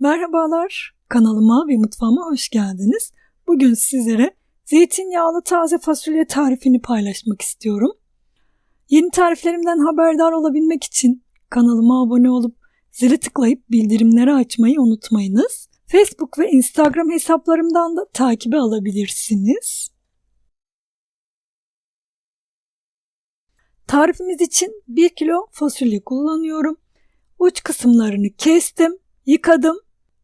Merhabalar, kanalıma ve mutfağıma hoş geldiniz. Bugün sizlere zeytinyağlı taze fasulye tarifini paylaşmak istiyorum. Yeni tariflerimden haberdar olabilmek için kanalıma abone olup zili tıklayıp bildirimleri açmayı unutmayınız. Facebook ve Instagram hesaplarımdan da takibi alabilirsiniz. Tarifimiz için 1 kilo fasulye kullanıyorum. Uç kısımlarını kestim, yıkadım.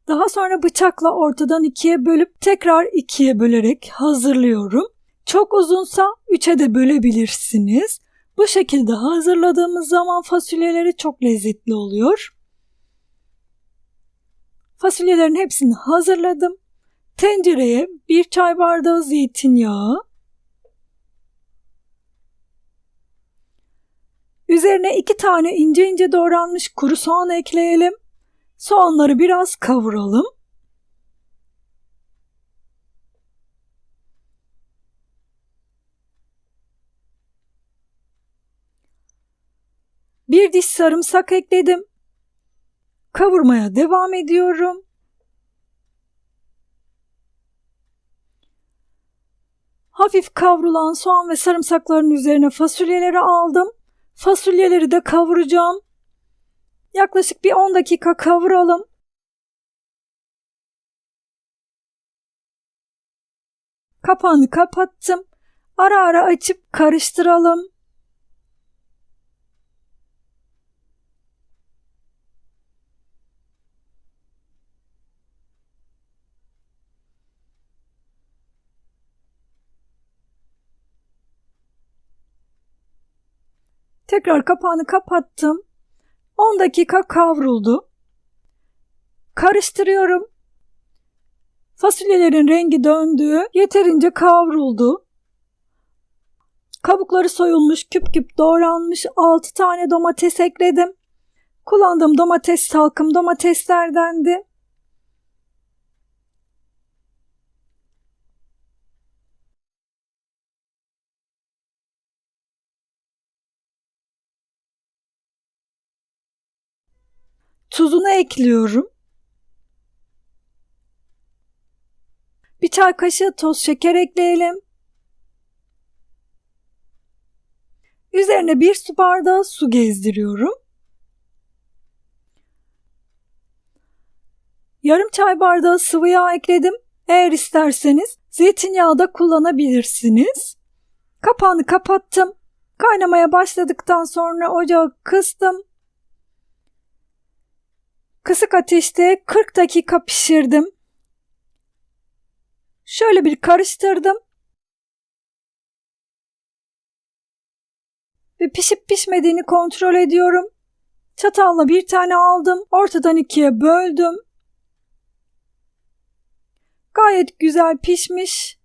Daha sonra bıçakla ortadan ikiye bölüp tekrar ikiye bölerek hazırlıyorum. Çok uzunsa üçe de bölebilirsiniz. Bu şekilde hazırladığımız zaman fasulyeleri çok lezzetli oluyor. Fasulyelerin hepsini hazırladım. Tencereye bir çay bardağı zeytinyağı, Üzerine iki tane ince ince doğranmış kuru soğan ekleyelim. Soğanları biraz kavuralım. Bir diş sarımsak ekledim. Kavurmaya devam ediyorum. Hafif kavrulan soğan ve sarımsakların üzerine fasulyeleri aldım. Fasulyeleri de kavuracağım. Yaklaşık bir 10 dakika kavuralım. Kapağını kapattım. Ara ara açıp karıştıralım. Tekrar kapağını kapattım. 10 dakika kavruldu. Karıştırıyorum. Fasulyelerin rengi döndü. Yeterince kavruldu. Kabukları soyulmuş, küp küp doğranmış 6 tane domates ekledim. Kullandığım domates salkım domateslerdendi. Tuzunu ekliyorum. Bir çay kaşığı toz şeker ekleyelim. Üzerine bir su bardağı su gezdiriyorum. Yarım çay bardağı sıvı yağ ekledim. Eğer isterseniz zeytinyağı da kullanabilirsiniz. Kapağını kapattım. Kaynamaya başladıktan sonra ocağı kıstım. Kısık ateşte 40 dakika pişirdim. Şöyle bir karıştırdım. Ve pişip pişmediğini kontrol ediyorum. Çatalla bir tane aldım. Ortadan ikiye böldüm. Gayet güzel pişmiş.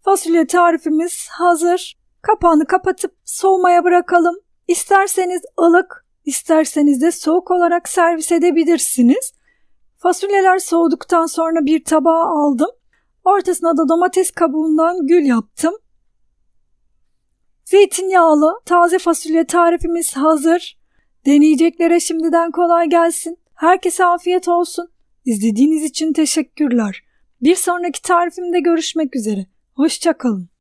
Fasulye tarifimiz hazır. Kapağını kapatıp soğumaya bırakalım. İsterseniz ılık, İsterseniz de soğuk olarak servis edebilirsiniz. Fasulyeler soğuduktan sonra bir tabağa aldım. Ortasına da domates kabuğundan gül yaptım. Zeytinyağlı taze fasulye tarifimiz hazır. Deneyeceklere şimdiden kolay gelsin. Herkese afiyet olsun. İzlediğiniz için teşekkürler. Bir sonraki tarifimde görüşmek üzere. Hoşçakalın.